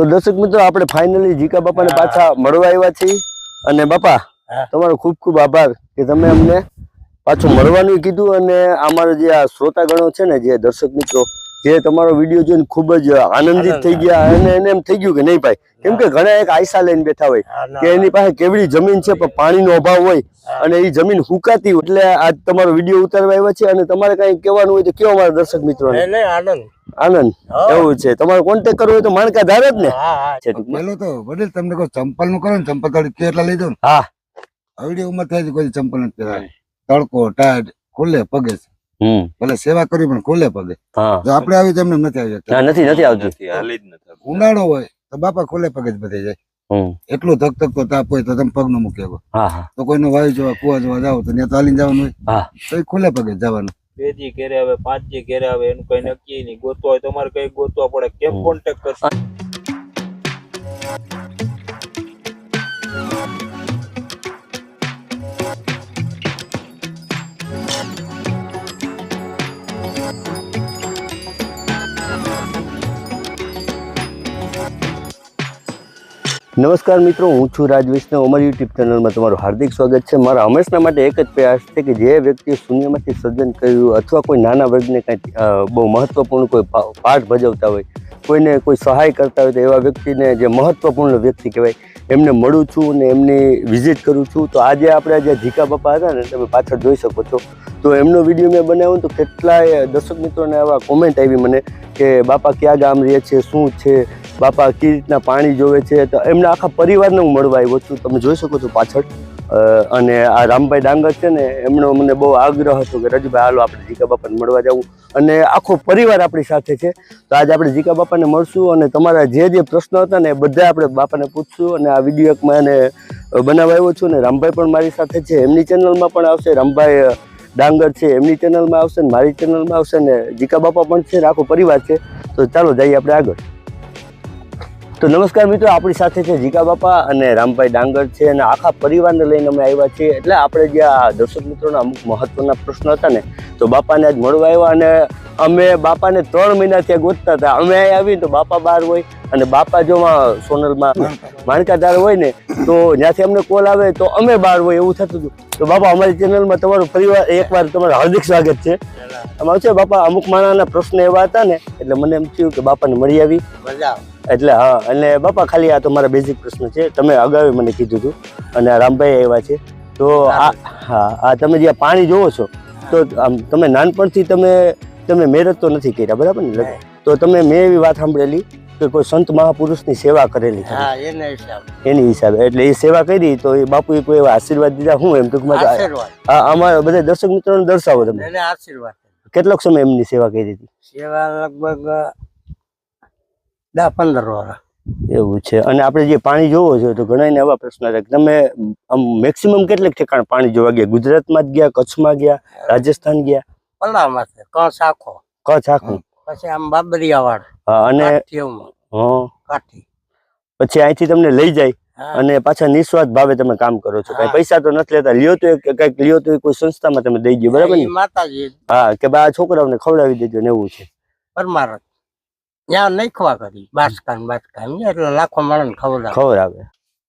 તો દર્શક મિત્રો આપણે ફાઇનલી જીકા બાપાને પાછા મળવા આવ્યા છીએ. અને બાપા તમારો ખૂબ ખૂબ આભાર કે તમે અમને પાછું મળવાનું કીધું અને અમારા જે આ શ્રોતાગણો છે ને જે દર્શક મિત્રો જે તમારો વીડિયો જોઈને ખૂબ જ આનંદિત થઈ ગયા અને એને એમ થઈ ગયું કે નહીં ભાઈ કેમ કે ઘણા એક આયસા લઈને બેઠા હોય કે એની પાસે કેવડી જમીન છે પણ પાણીનો અભાવ હોય અને એ જમીન હુકાતી હોય. એટલે આજ તમારો વીડિયો ઉતારવા આવ્યા છે અને તમારે કઈ કહેવાનું હોય તો કેવો મારા દર્શક નહીં, આનંદ. આનંદ. એવું છે. તમારો કોન્ટેક કરવો હોય તો માણકા ધારે જ ને. પેલો તો વડીલ તમને કહો ચંપલનું કરો ને ચંપલ તાળી કેટલા લઈ દો ને? હા. આવડી ઉંમર થાય છે કોઈ ચંપલ નથી પહેરાય તડકો ટાઢ ખુલ્લે પગે છે. ભલે સેવા કરવી પણ ખુલ્લે પગે. હા. જો આપણે આવી તો એમને નથી આવી શકતા નથી નથી આવતું. ઉનાળો હોય તો બાપા ખોલે પગે જ બધે જાય. એટલું ધક ધક તો તાપ હોય તો તમે પગ નો મૂકી શકો હા હા. તો કોઈનો વાયુ જવા કુવા જવા જાવ તો ત્યાં તો જવાનું હોય. તો એ ખુલ્લે પગે જ જવાનું. બે જી ઘેરે આવે પાંચ જે ઘેરે આવે એનું કઈ નક્કી નહીં. ગોતવા હોય તમારે કઈ ગોતવા પડે. કેમ. કોન્ટેક્ટ કરશે? નમસ્કાર મિત્રો, હું છું રાજ વૈષ્ણવ અમારી યુટ્યુબ ચેનલમાં તમારું હાર્દિક સ્વાગત છે. મારા હંમેશના માટે એક જ પ્રયાસ છે કે જે વ્યક્તિએ શૂન્યમાંથી સર્જન કર્યું અથવા કોઈ નાના વર્ગને કંઈ બહુ મહત્વપૂર્ણ કોઈ પાઠ ભજવતા હોય, કોઈને કોઈ સહાય કરતા હોય તો એવા વ્યક્તિને જે મહત્વપૂર્ણ વ્યક્તિ કહેવાય, એમને મળું છું અને એમની વિઝિટ કરું છું. તો આજે આપણે જે જીકા બાપા હતા ને, તમે પાછળ જોઈ શકો છો. તો એમનો વીડિયો મેં બનાવ્યો તો કેટલાય દર્શક મિત્રોને આવા કોમેન્ટ આવી મને કે બાપા ક્યાં ગામ રહે છે, શું છે? બાપા કઈ રીતના પાણી જોવે છે તો એમના આખા પરિવારને હું મળવા આવ્યો છું. તમે જોઈ શકો છો પાછળ. અને આ રામભાઈ ડાંગર છે ને, એમનો મને બહુ આગ્રહ હતો કે, રજુભાઈ, હાલો, આપણે જીકા બાપાને મળવા જવું અને આખો પરિવાર આપણી સાથે છે. તો આજે આપણે જીકા બાપાને મળશું અને તમારા જે જે પ્રશ્નો હતા ને એ બધા આપણે બાપાને પૂછશું અને આ વીડિયો એક મેં એને બનાવવા આવ્યો છું અને રામભાઈ પણ મારી સાથે છે. એમની ચેનલમાં પણ આવશે. રામભાઈ ડાંગર છે, એમની ચેનલમાં આવશે ને મારી ચેનલમાં આવશે ને જીકા બાપા પણ છે ને આખો પરિવાર છે. તો ચાલો જઈએ આપણે આગળ. તો નમસ્કાર મિત્રો, આપણી સાથે છે જીકા બાપા અને રામભાઈ ડાંગર છે અને આખા પરિવારને લઈને અમે આવ્યા છીએ. એટલે આપણે જે આ દર્શક મિત્રોના અમુક મહત્વના પ્રશ્નો હતા ને, તો બાપાને આજ મળવા આવ્યા અને અમે બાપાને ત્રણ મહિના ત્યાં ગોતતા હતા. અમે આવીને તો બાપા બહાર હોય અને બાપા જો સોનલમાં માણકાધાર. હોય ને તો જ્યાંથી અમને કોલ આવે તો અમે બહાર હોય એવું થતું હતું. તો બાપા અમારી ચેનલમાં તમારું પરિવાર એકવાર તમારું હાર્દિક સ્વાગત છે. આમાં છે બાપા અમુક માણાના પ્રશ્ન એવા હતા ને એટલે મને એમ થયું કે બાપાને મળી આવી. એટલે હા અને બાપા ખાલી આ તો મારા બેઝિક પ્રશ્ન છે. તમે અગાઉ મને કીધું હતું અને રામભાઈ આવ્યા છે. તો આ હા આ તમે જે પાણી જોવો છો તો આમ તમે નાનપણથી તમે તમે મેરેજ તો નથી કર્યા બરાબર ને? તો તમે મેં એવી વાત સાંભળેલી કે કોઈ સંત મહાપુરુષની સેવા કરેલી એના હિસાબે. એટલે એ સેવા કરી તો એ બાપુએ કોઈ એવા આશીર્વાદ દીધા? હું એમ ટૂંકમાં અમારા બધા દર્શક મિત્રોને દર્શાવો તમે. આશીર્વાદ કેટલોક સમય એમની સેવા કરી હતી? સેવા લગભગ દસ પંદર વર્ષ એવું છે. અને આપણે જે પાણી જોવો છો તો ઘણા એવા પ્રશ્ન કે તમે આમ મેક્સિમમ કેટલાક ઠેકાણ પાણી જોવા ગયા? ગુજરાતમાં જ ગયા કચ્છમાં ગયા રાજસ્થાન ગયા? પલ્લામાં છે કંસ આખો. કચ્છ આખું? પછી આમ બાબરિયા વાળ હા, અને કાઠિયામાં હા. કાઠી. પછી અહીંથી તમને લઈ જાય હા. અને પાછા નિસ્વાર્થ ભાવે તમે કામ કરો છો. કઈ હા. પૈસા તો નથી લેતા. લ્યો તો કંઈક લ્યો તો એ કોઈ સંસ્થામાં તમે દઈ ગયો બરાબર ઈ માતાજી. હા કે બા આ છોકરાઓને ખવડાવી દેજો ને એવું છે. પરમારથ. ત્યાં નખવા કરી બાસકાન બાસકાન. એટલે લાખો માણસ ખવડાવે. ખબર આવે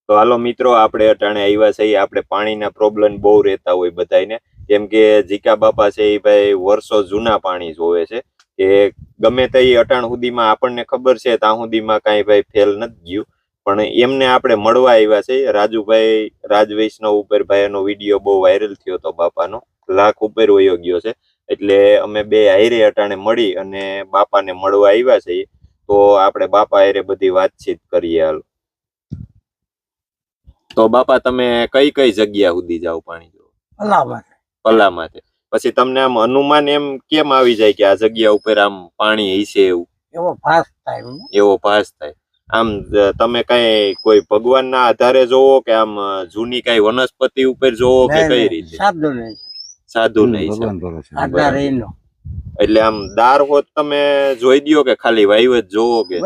તો હાલો મિત્રો આપણે અટાણે આવ્યા છીએ. આપણે પાણીના પ્રોબ્લેમ બહુ રહેતા હોય બધાયને. કેમ કે જીકા બાપા છે એ ભાઈ વર્ષો જૂના પાણી જોવે છે કે ગમે તે અટાણ સુધીમાં આપણને ખબર છે ત્યાં સુધીમાં કાંઈ ભાઈ ફેલ નથી ગયું. પણ એમને આપણે મળવા આવ્યા છે. રાજુભાઈ રાજ વૈષ્ણવ ઉપર ભાઈનો વીડિયો બહુ વાયરલ થયો હતો બાપાનો. લાખ ઉપર વયો ગયો છે. એટલે અમે બે હાઈરે અટાણે મળી અને બાપાને મળવા આવ્યા છે તો આપણે બાપા હારે બધી વાતચીત કરીએ હાલ. તો બાપા તમે કઈ કઈ જગ્યા સુધી જાઓ પાણી જો પલ્લામાં પલ્લામાંથી પછી તમને આમ અનુમાન એમ કેમ આવી જાય કે આ જગ્યા ઉપર આમ પાણી હશે એવું? એવો ભાસ થાય એવો ભાસ થાય. આમ તમે કઈ કોઈ ભગવાનના આધારે જોવો કે આમ જૂની કઈ વનસ્પતિ ઉપર જોવો કે કઈ રીતે? સાધુ નહીં સાધુ નહીં છે. એટલે આમ દાર હોત તમે જોઈ દ્યો કે ખાલી વાયુ જ જોવો કે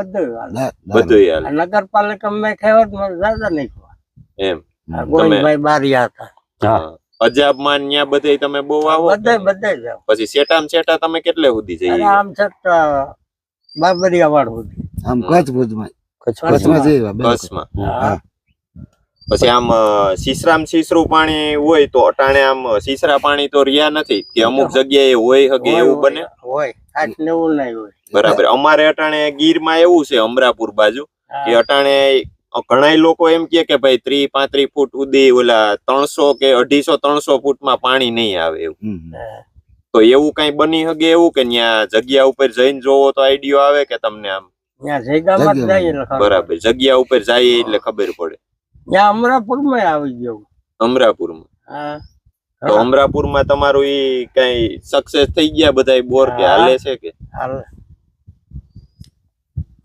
બધું. દા- નગરપાલિકા મેં ખેવત દાદા નહીં એમ. ગોવિંદભાઈ બારિયા હતા. હા. અજાબ માન ન્યા બધે તમે બહુ આવો. બધે બધે જાવ પછી સેટામ સેટા તમે કેટલે સુધી જઈ આમ છતાં બાબરિયા વાળ સુધી. આમ કચ્છ ભુજમાં કચ્છમાં જઈ. કચ્છમાં. હા. પછી આમ સીસરામ સીસરું પાણી હોય તો અટાણે આમ સીસરા પાણી તો રહ્યા નથી કે અમુક જગ્યાએ હોય હગે એવું બને? હોય, હોય આઠ ને નહીં હોય. બરાબર. અમારે અટાણે ગીરમાં એવું છે અમરાપુર બાજુ કે અટાણે ઘણા લોકો એમ કહે કે ભાઈ ત્રી પાંત્રી ફૂટ સુધી ઓલા ત્રણસો કે અઢીસો ત્રણસો ફૂટમાં પાણી નહીં આવે એવું. તો એવું કઈ બની હગે એવું કે ત્યાં જગ્યા ઉપર જઈને જોવો તો આઈડિયો આવે કે તમને આમ? બરાબર જગ્યા ઉપર જાય એટલે ખબર પડે. ત્યાં અમરાપુરમાં આવી ગયો. અમરાપુરમાં. હા. તો અમરાપુરમાં તમારું ઈ કઈ સક્સેસ થઈ ગયા બધા બોર કે. હાલે છે કે? હાલે.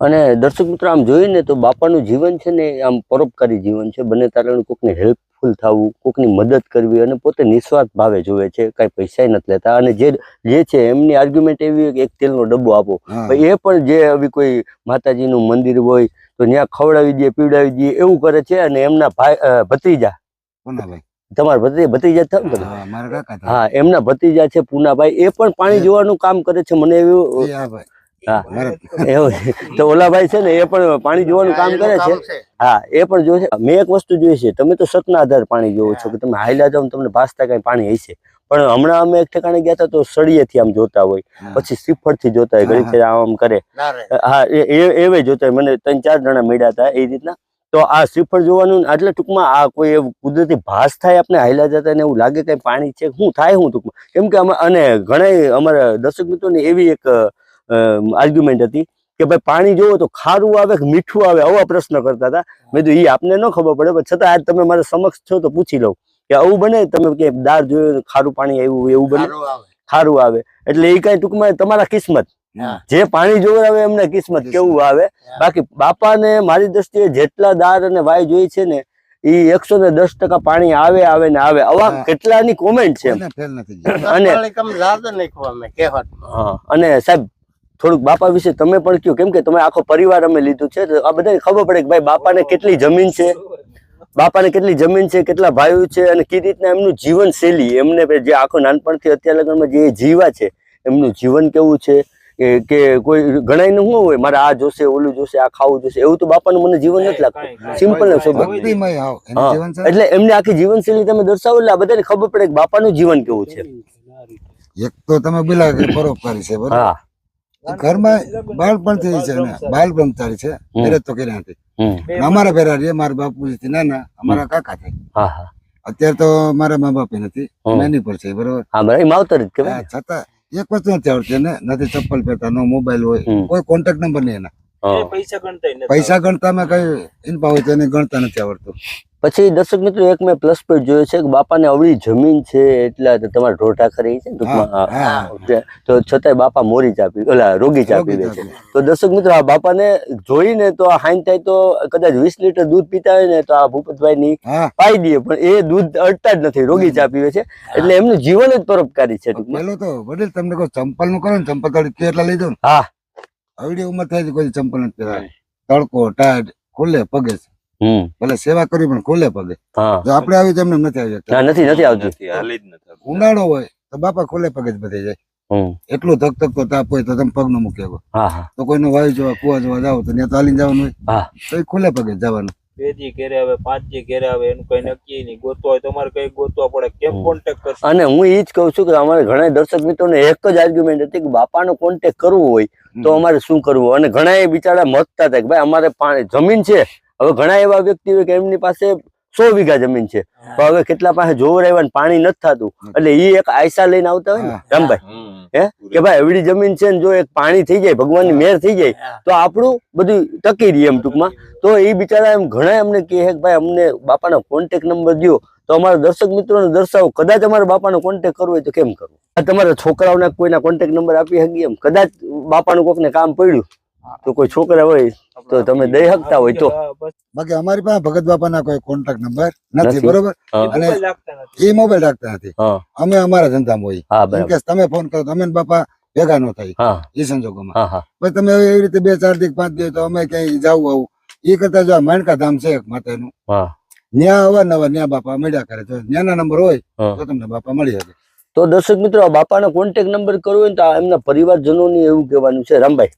અને દર્શક મિત્રો આમ જોઈએ ને તો બાપાનું જીવન છે ને આમ પરોપકારી જીવન છે. બને તારણ કોકને હેલ્પફુલ થવું કોકની મદદ કરવી અને પોતે નિસ્વાર્થ ભાવે જોવે છે. કાંઈ પૈસા નથી લેતા. અને જે જે છે એમની આર્ગ્યુમેન્ટ એવી કે એક તેલનો ડબ્બો આપો. એ પણ જે આવી કોઈ માતાજીનું મંદિર હોય તો ત્યાં ખવડાવી દે પીવડાવી દે એવું કરે છે અને એમના ભાઈ ભત્રીજા. તમારા ભત્રીજા ભત્રીજા થાય? હા, એમના ભત્રીજા છે પૂનાભાઈ. એ પણ પાણી જોવાનું કામ કરે છે. મને એવું એવું. તો ઓલાભાઈ છે ને એ પણ પાણી જોવાનું કામ કરે છે? હા એ પણ જોશે મેં એક વસ્તુ જોઈ છે. તમે તો સતના આધાર પાણી જોવો છો કે તમે હાઈલા જાઓ તમને ભાસતા કઈ પાણી હશે પણ હમણાં અમે એક ઠેકાણે ગયા હતા તો સળિયેથી આમ જોતા હોય. પછી પછી શ્રીફળથી જોતા હોય ઘણી આમ આમ કરે. હા એ એવે જોતા હોય. મને ત્રણ ચાર જણા મળ્યા હતા એ રીતના. તો આ શ્રીફળ જોવાનું આટલે એટલે ટૂંકમાં આ કોઈ એવું કુદરતી ભાસ થાય આપણે હાઈલા જતા ને એવું લાગે કઈ પાણી છે? શું થાય હું ટૂંકમાં? કેમ કે અમે અને ઘણા અમારા દર્શક મિત્રોની એવી એક આર્ગ્યુમેન્ટ હતી કે ભાઈ પાણી જોવો તો ખારું આવે કે મીઠું આવે આવા પ્રશ્ન કરતા હતા. મેં તો એ આપને ન ખબર પડે પણ છતાં આજ તમે મારા સમક્ષ છો તો પૂછી લઉં કે આવું બને? તમે કે દાળ જોયું ખારું પાણી આવ્યું એવું બને? ખારું આવે. એટલે એ કઈ ટૂંકમાં તમારા કિસ્મત. જે પાણી જોવે આવે એમને કિસ્મત કેવું આવે? બાકી બાપાને મારી દ્રષ્ટિએ જેટલા દાર અને વાય જોઈ છે ને એ એકસો ને દસ ટકા પાણી આવે આવે ને આવે. આવા કેટલાની કોમેન્ટ છે. અને- અને સાહેબ થોડુંક બાપા વિશે તમે પણ કયો કેમ કે તમે આખો પરિવાર અમે લીધું છે તો આ બધાને ખબર પડે કે ભાઈ બાપાને કેટલી જમીન છે. બાપાને કેટલી જમીન છે કેટલા ભાઈઓ છે અને કઈ રીતના એમનું જીવન શૈલી એમને જે આખો નાનપણથી અત્યાર લગ્નમાં જે જીવા છે એમનું જીવન કેવું છે કે- કોઈ ઘણા શું હોય મારે આ જોશે ઓલું જોશે આ ખાવું જોશે એવું તો બાપાનું મને જીવન નથી લાગતું. સિમ્પલ ને એટલે એમની આખી જીવનશૈલી તમે દર્શાવો એટલે આ બધાને ખબર પડે કે બાપાનું જીવન કેવું છે. એક તો તમે બોલ્યા પરોપકારી છે બરોબર? ઘરમાં બાળપણથી છે ને. બાળબ્રહ્મચારી છે. હમ. તો કર્યા નથી. અમારા ભેરા રહીએ મારા બાપુજી થી ના અમારા કાકા હા અત્યારે તો મારા મા બાપ નથી નાની એની પર છે બરોબર. હા બરાબર. માવતર છતાં એક વસ્તુ નથી આવડતી ને નથી ચપ્પલ પહેરતા નો મોબાઈલ હોય કોઈ કોન્ટેક્ટ નંબર નહીં એના. પૈસા ગણતા પૈસા પૈસા ગણતામાં કઈ ઇન્ફા હોય તો એને ગણતા નથી આવડતું. પછી દર્શક મિત્રો એક મેં પ્લસ પોઈન્ટ જોયો છે કે બાપાને અવળી જમીન છે એટલે તમારે ઢોઢા કરી છે ટૂંકમાં. તો છતાંય બાપા મોરી ચાપી ઓલા રોગી ચાપી દે છે. તો દર્શક મિત્રો આ બાપાને જોઈને તો આ હાઈન થાય તો કદાચ વીસ લીટર દૂધ પીતા હોય ને તો આ ભૂપતભાઈ ની પાઈ દે પણ એ દૂધ અડતા જ નથી રોગી ચાપી છે. એટલે એમનું જીવન જ પરોપકારી છે પેલો તો વડીલ તમને કહો ચંપલનું કરો ને ચંપલ તળી કેટલા લઈ દો ને? હા. આવડી ઉંમર થાય છે કોઈ ચંપલ નથી તડકો ટાઢ ખુલ્લે પગે છે. હમ. ભલે સેવા કરવી પણ ખોલે પગે. હા. જો આપણે આવી તો એમને નથી આવી શકતા નથી નથી આવતી. હાલી જ નથી ઉનાળો હોય તો બાપા ખોલે પગે જ બધે જાય. એટલું ધક ધક તો તાપ હોય તો તમે પગ નો મૂકી શકો હા હા. તો કોઈનો વાયુ જવા કુવા જવા જાવ તો ત્યાં તો જવાનું હોય. તો એ ખુલ્લે પગે જવાનું. ઘેરે આવે પાંચ દી ઘેરે આવે એનું કઈ નક્કી નહીં. ગોતવા હોય તમારે કઈ ગોતવા પડે. કેમ. કોન્ટેક્ટ કરશે? અને હું એ જ કહું છું કે અમારે ઘણા દર્શક મિત્રોને એક જ આર્ગ્યુમેન્ટ હતી કે બાપાનો કોન્ટેક્ટ કરવો હોય તો અમારે શું કરવું? અને ઘણા એ બિચારા મતતા હતા કે ભાઈ અમારે પાણી જમીન છે. હવે ઘણા એવા વ્યક્તિ હોય કે એમની પાસે સો વીઘા જમીન છે. તો હવે કેટલા પાસે જોર આવ્યા ને પાણી નથી થતું. એટલે એ એક આયસા લઈને આવતા હોય ને રામભાઈ. હે. કે ભાઈ એવડી જમીન છે ને જો એક પાણી થઈ જાય ભગવાનની મેર થઈ જાય તો આપણું બધું ટકી રહીએ એમ ટૂંકમાં. તો એ બિચારા એમ ઘણા એમને કહે કે ભાઈ અમને બાપાનો કોન્ટેક નંબર દો તો અમારા દર્શક મિત્રોને દર્શાવો કદાચ અમારા બાપાનો કોન્ટેક કરવો હોય તો કેમ કરવું? તમારા છોકરાઓના કોઈના કોન્ટેક નંબર આપી શકીએ એમ? કદાચ બાપાનું કોકને કામ પડ્યું. તો કોઈ છોકરા હોય તો તમે દઈ શકતા હોય તો. બાકી અમારી પાસે ભગત બાપાના કોઈ કોન્ટેક્ટ નંબર નથી. બરોબર? અને મોબાઈલ રાખતા નથી. એ મોબાઈલ રાખતા નથી. અમે અમારા ધંધામાં હોય કેસ તમે ફોન કરો તમે બાપા ભેગા ન થાય હા. એ સંજોગોમાં. પછી તમે એવી રીતે બે ચાર દી પાંચ દી તો અમે ક્યાંય જાવું આવું. એ કરતા જો માણકા ધામ છે એક માતાનું. હા. ન્યા અવારનવાર ન્યા બાપા મળ્યા કરે. તો ન્યાના નંબર હોય તો તમને બાપા મળી શકે. તો દર્શક મિત્રો આ બાપાનો કોન્ટેક નંબર કરવો હોય ને તો એમના પરિવારજનોની એવું કહેવાનું છે. રામભાઈ.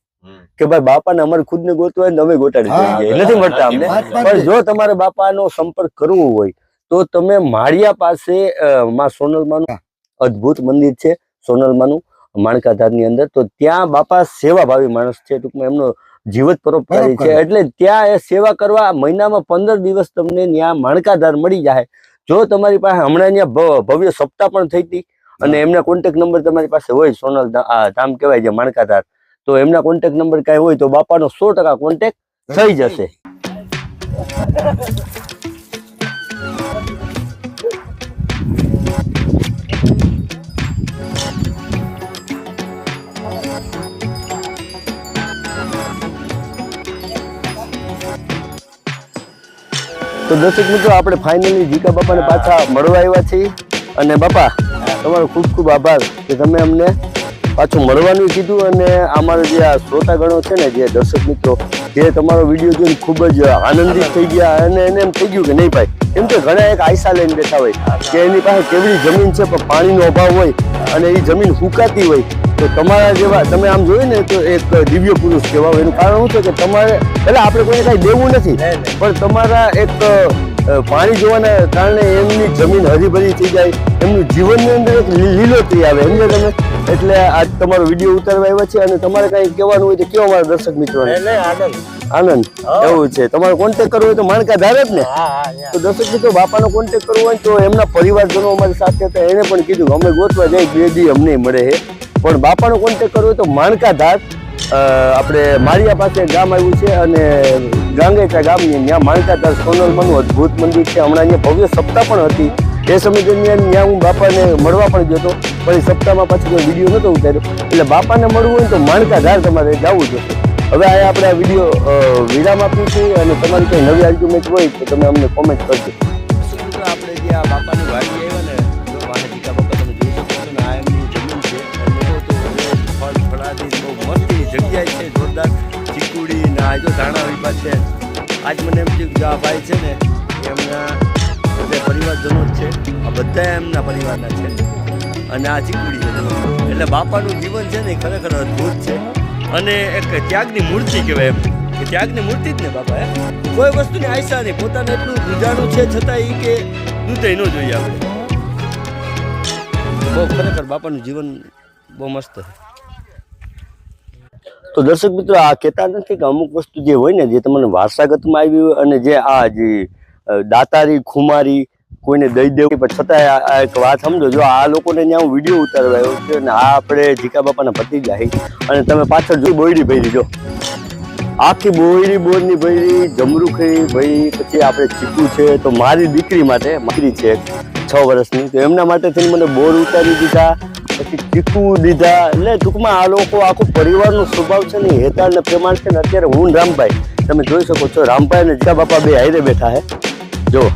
કે ભાઈ બાપાને અમારે ખુદને ગોતવા હોય ને અમે ગોટાડી નથી મળતા અમને. પણ જો તમારે બાપાનો સંપર્ક કરવો હોય તો તમે માળિયા પાસે માં સોનલમાનું અદભુત મંદિર છે સોનલમાનું માણકાધારની અંદર. તો ત્યાં બાપા સેવાભાવી માણસ છે ટૂંકમાં એમનો જીવત પરોપકારી છે. એટલે ત્યાં એ સેવા કરવા મહિનામાં પંદર દિવસ તમને ત્યાં માણકાધાર મળી જાય. જો તમારી પાસે હમણાં ત્યાં ભવ્ય સપ્તાહ પણ થઈ હતી અને એમના કોન્ટેક્ટ નંબર તમારી પાસે હોય સોનલ ધામ કહેવાય છે માણકાધાર. તો એમના કોન્ટેક્ટ નંબર કાંઈ હોય તો બાપાનો સો ટકા કોન્ટેક્ટ થઈ જશે. તો દર્શક મિત્રો, આપણે ફાઇનલી જીકા બાપાને પાછા મળવા આવ્યા છીએ. અને બાપા, તમારો ખૂબ ખૂબ આભાર કે તમે અમને પાછું મળવાનું કીધું અને અમારા જે આ શ્રોતાગણો છે ને જે દર્શક મિત્રો જે તમારો વીડિયો જોઈને ખૂબ જ આનંદિત થઈ ગયા અને એને એમ થઈ ગયું કે નહીં ભાઈ કેમ કે ઘણા એક આયસા લઈને બેઠા હોય કે એની પાસે કેવડી જમીન છે પણ પાણીનો અભાવ હોય અને એ જમીન સુકાતી હોય તો તમારા જેવા તમે આમ જોયું ને તો એક દિવ્ય પુરુષ કહેવાય. એનું કારણ શું છે કે તમારે પહેલાં આપણે કોઈને કાંઈ દેવું નથી પણ તમારા એક પાણી જોવાના કારણે એમની જમીન હરીભરી થઈ જાય એમનું જીવનની અંદર એક લીલોતરી આવે. એમને તમે? એટલે આજ તમારો વીડિયો ઉતારવા આવ્યા છે અને તમારે કઈ કહેવાનું હોય તો કેવો અમારા દર્શક મિત્રો આનંદ. એવું છે. તમારો કોન્ટેક કરવો હોય તો માણકા ધારે જ ને. તો દર્શક મિત્રો બાપાનો કોન્ટેક્ટ કરવો હોય તો એમના પરિવારજનો અમારી સાથે હતા. એને પણ કીધું અમે ગોતવા જઈ બે દી અમને મળે છે. પણ બાપાનો કોન્ટેક કરવો હોય તો માણકા ધાર આપણે માળિયા પાસે ગામ આવ્યું છે અને ગાંગેચા ગામની ત્યાં માણકા ધાર સોનલમાનું અદ્ભુત મંદિર છે. હમણાં અહીંયા ભવ્ય સપ્તાહ પણ હતી. એ સમય દરમિયાન ત્યાં હું બાપાને મળવા પણ ગયો હતો. પણ સપ્તાહમાં પાછું કોઈ વીડિયો નહોતો ઉતાર્યો. એટલે બાપાને મળવું હોય તો માણકા ધાર તમારે જવું જોઈએ હવે આ આપણે આ વીડિયો વિરામ છે અને તમારી કંઈ નવી આર્ગ્યુમેન્ટ હોય તો તમે અમને કોમેન્ટ કરજો. આપણે આ બાપાની વાડી આવ્યા ને જો વાહે બાપા છો તો જોરદાર ચીકુડી ને જો ધાણા વિભાગ છે. આજ મને એમ થયું કે આ ભાઈ છે ને, એમના પરિવારજનો જ છે. આ બધા એમના પરિવારના છે. અને આ ચીકડી છે એટલે બાપાનું જીવન છે ને ખરેખર અદ્ભુત છે. અને એક ત્યાગની મૂર્તિ કહેવાય એમ. ત્યાગની મૂર્તિ જ ને બાપા એ કોઈ વસ્તુની આયસા નહીં. પોતાને એટલું ગુજારું છે છતાં એ કે દૂધે ન જોઈએ આપણે. બહુ ખરેખર બાપાનું જીવન બહુ મસ્ત છે. તો દર્શક મિત્રો, આ કહેતા નથી કે અમુક વસ્તુ જે હોય ને, જે તમને વારસાગતમાં આવી હોય અને જે આ જે દાતારી, ખુમારી કોઈને દઈ દેવું પણ છતાંય આ- એક વાત સમજો, જો આ લોકોને ત્યાં હું વીડિયો ઉતારવા છે અને આ આપણે જીકા બાપાના પતી જાય અને તમે પાછળ જો બોયડી ભરી જો. આખી બોયડી બોરની ભરી, જમરૂખી ભાઈ, પછી આપણે ચીકુ છે, તો મારી દીકરી માટે, મારી છે છ વર્ષની, તો એમના માટે થઈને મને બોર ઉતારી દીધા, પછી ચીકુ દીધા, એટલે ટૂંકમાં આ લોકો આખો પરિવારનો સ્વભાવ છે ને હેતાળ ને પ્રેમાણ છે ને અત્યારે હું રામભાઈ. તમે જોઈ શકો છો, રામભાઈ અને જીકા બાપા બે હાઈરે બેઠા હે. જો.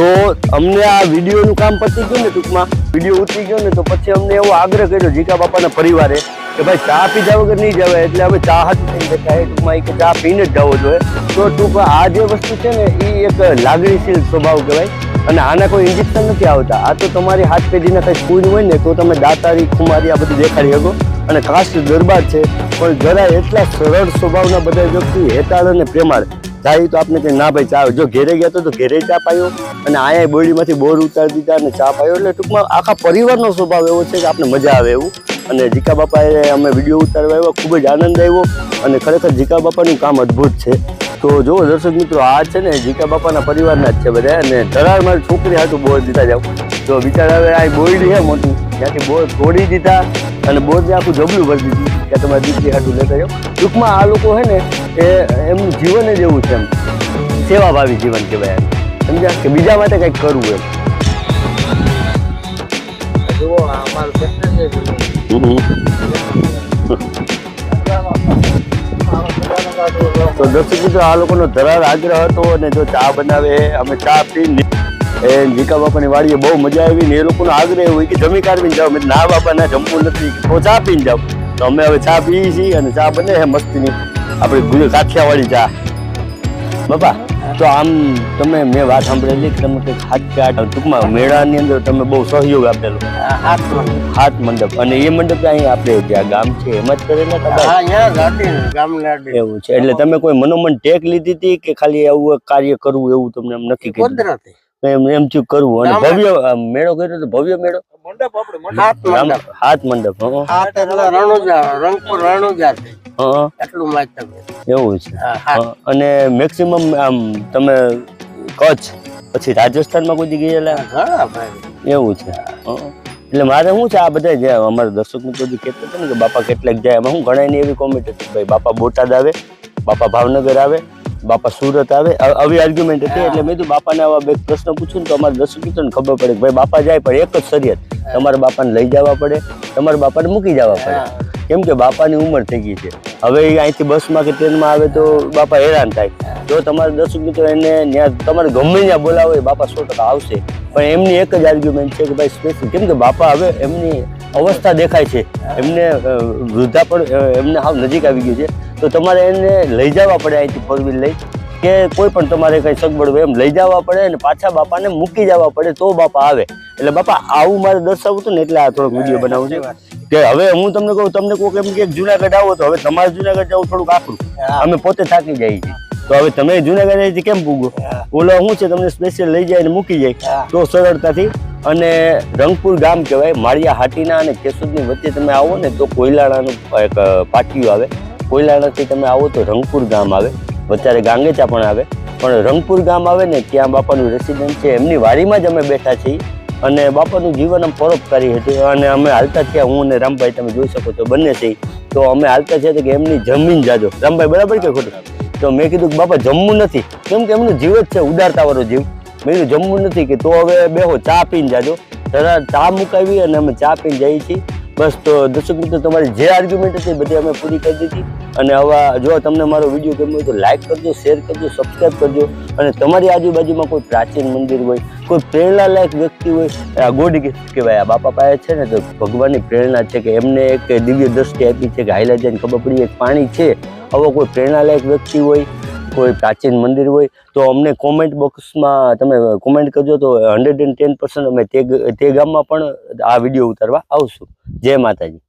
તો અમને આ વિડીયોનું કામ પતી ગયું ને ટૂંકમાં, વીડિયો ઉતરી ગયો ને તો પછી અમને એવો આગ્રહ કર્યો જીકા બાપાના પરિવારે કે ભાઈ ચા પીધા વગર નહીં જવાય, એટલે હવે ચા હાથ થઈ શકાય ટૂંકમાં એક ચા પીને જ જવો જોઈએ. તો ટૂંકમાં આ જે વસ્તુ છે ને એ એક લાગણીશીલ સ્વભાવ કહેવાય અને આના કોઈ ઇન્જેક્શન નથી આવતા. આ તો તમારી હાથ પેઢીના કંઈ સ્કૂલ હોય ને, તો તમે દાતારી, ખુમારી આ બધું દેખાડી શકો. અને ખાસ દરબાર છે, પણ જરા એટલા સરળ સ્વભાવના બધા વ્યક્તિ હેતાળ અને પ્રેમાળ. જાય તો આપણે કંઈ ના ભાઈ ચા જો ઘેરે ગયા તો ઘેરે ચા પાયો. અને આયા બોડીમાંથી બોર ઉતારી દીધા અને ચા પાયો. એટલે ટૂંકમાં આખા પરિવારનો સ્વભાવ એવો છે કે આપણે મજા આવે એવું. અને જીકા બાપાએ અમે વીડિયો ઉતારવા આવ્યો, ખૂબ જ આનંદ આવ્યો. અને ખરેખર જીકા બાપાનું કામ અદ્ભુત છે. તો જો દર્શક મિત્રો, આ છે ને જીકા બાપાના પરિવારના જ છે બધા. અને ધરાર મારી છોકરી હાટું બોર દીધા જાવ તો વિચાર હવે આ બોરડી છે મોટી. ત્યાંથી બોર તોડી દીધા અને બોરને આખું જબલું ભરી દીધું કે તમારી દીકરી હાટું લેતા જાઓ. ટૂંકમાં આ લોકો છે ને એ એમનું જીવન જ એવું છે એમ. સેવાભાવી જીવન કહેવાય એમ. સમજ્યા? કે બીજા માટે કંઈક કરવું એમ. જુઓ અમારું. તો દર્શક મિત્રો આ લોકોનો ધરાર આગ્રહ હતો અને જો ચા બનાવે અમે ચા પીને એ જીકા બાપાની વાડીએ બહુ મજા આવી ને એ લોકોનો આગ્રહ હોય કે જમી કાઢવીને જાઓ. મેં ના બાપા ના જમવું નથી. તો ચા પીને જાઓ. તો અમે હવે ચા પીએ છીએ અને ચા બને છે મસ્તીની. આપણી ગુજરાત કાઠિયાવાડી ચા. બાપા તો આમ તમે મેં વાત સાંભળેલી કે તમે કંઈક હાથ કે આઠ ટૂંકમાં મેળાની અંદર તમે બહુ સહયોગ આપેલો. હાથ મંડપ. અને એ મંડપ અહીં આપણે ગામ છે એમ જ કરેલા. એવું છે. એટલે તમે કોઈ મનોમન ટેક લીધી હતી કે ખાલી આવું કાર્ય કરવું એવું તમને એમ નક્કી કુદરતી. એમ એમ થયું કરવું. અને ભવ્ય મેળો કર્યો તો ભવ્ય મેળો? મંડપ આપણે હાથ મંડપ. હાથ હં, હાથ એટલે રણુજા રંગપુર રણુજા છે. હં, એટલું એવું છે. અને મેક્સિમમ આમ તમે કચ્છ પછી રાજસ્થાનમાં કોઈ ગયેલા? એવું છે. એટલે મારે શું છે આ બધા જે અમારા દર્શક મિત્રો જે કહેતા હતા ને કે બાપા કેટલાક જાય એમાં હું ઘણા એવી કોમેન્ટ હતી ભાઈ બાપા બોટાદ આવે બાપા ભાવનગર આવે બાપા સુરત આવે. આવી આર્ગ્યુમેન્ટ હતી એટલે મેં કીધું બાપાને આવા બે પ્રશ્ન પૂછું તો અમારા દર્શક મિત્રોને ખબર પડે કે ભાઈ બાપા જાય પણ એક જ શરીયત. તમારા બાપાને લઈ જવા પડે તમારા બાપાને મૂકી જવા પડે. કેમ કે બાપાની ઉંમર થઈ ગઈ છે. હવે અહીંથી બસમાં કે ટ્રેનમાં આવે તો બાપા હેરાન થાય. જો તમારા દર્શક મિત્રો એને ત્યાં તમારે ગમે ત્યાં બોલાવો એ બાપા સો ટકા આવશે. પણ એમની એક જ આર્ગ્યુમેન્ટ છે કે ભાઈ સ્પેશિયલ કેમ કે બાપા હવે એમની અવસ્થા દેખાય છે. એમને વૃદ્ધા પણ એમને હાવ નજીક આવી ગયું છે. તો તમારે એને લઈ જવા પડે અહીંથી ફોર વ્હીલ લઈ. કે કોઈ પણ તમારે કઈ સગવડ હોય એમ લઈ જવા પડે અને પાછા બાપાને મૂકી જવા પડે તો બાપા આવે. એટલે બાપા આવું મારે દર્શાવવું હતું ને એટલે આ થોડોક વીડિયો બનાવું છું. કે હવે હું તમને કહું તમને કોઈ એમ કે જુનાગઢ આવો તો હવે તમારે જુનાગઢ જવું થોડુંક આકરું. અમે પોતે થાકી જઈએ છીએ. તો હવે તમે જુનાગઢ કેમ પૂગો? ઓલો શું છે તમને સ્પેશિયલ લઈ જાય ને મૂકી જાય. તો સરળતાથી અને રંગપુર ગામ કહેવાય માળિયા હાટીના અને કેશોદની વચ્ચે તમે આવો ને તો કોયલાણાનું એક પાટિયું આવે. કોયલાણાથી તમે આવો તો રંગપુર ગામ આવે. વધારે ગાંગેચા પણ આવે. પણ રંગપુર ગામ આવે ને ત્યાં બાપાનું રેસિડેન્ટ છે. એમની વાડીમાં જ અમે બેઠા છીએ. અને બાપાનું જીવન આમ પરોપકારી હતું. અને અમે હાલતા થયા. હું અને રામભાઈ તમે જોઈ શકો છો બંને છીએ. તો અમે હાલતા થયા કે એમની જમીન જાજો. રામભાઈ, બરાબર કે ખોટું? તો મેં કીધું કે બાપા, જમવું નથી. કેમ કે એમનું જીવ જ છે, ઉદારતાવાળો જીવ. મેં કીધું, જમવું નથી કે તો હવે બેહો, ચા પીને જાજો. જરા ચા મુકાવી અને અમે ચા પીને જઈએ છીએ. બસ તો દર્શક મિત્રો, તમારી જે આર્ગ્યુમેન્ટ હતી બધી અમે પૂરી કરી દીધી. અને આવા જો તમને મારો વીડિયો ગમ્યો હોય તો લાઇક કરજો શેર કરજો સબસ્ક્રાઈબ કરજો. અને તમારી આજુબાજુમાં કોઈ પ્રાચીન મંદિર હોય, કોઈ પ્રેરણાલાયક વ્યક્તિ હોય, આ ગોડ ગિફ્ટ કહેવાય આ બાપા પાસે છે ને, તો ભગવાનની પ્રેરણા છે કે એમને એક દિવ્ય દ્રષ્ટિ આપી છે કે હાઈલા જઈને ખબર પડી, એક પાણી છે. આવો કોઈ પ્રેરણાલાયક વ્યક્તિ હોય કોઈ પ્રાચીન મંદિર હોય, તો અમને કોમેન્ટ બોક્સમાં તમે કોમેન્ટ કરજો તો હંડ્રેડ એન્ડ ટેન પર્સન્ટ અમે તે તે ગામમાં પણ આ વીડિયો ઉતારવા આવશું. જય માતાજી.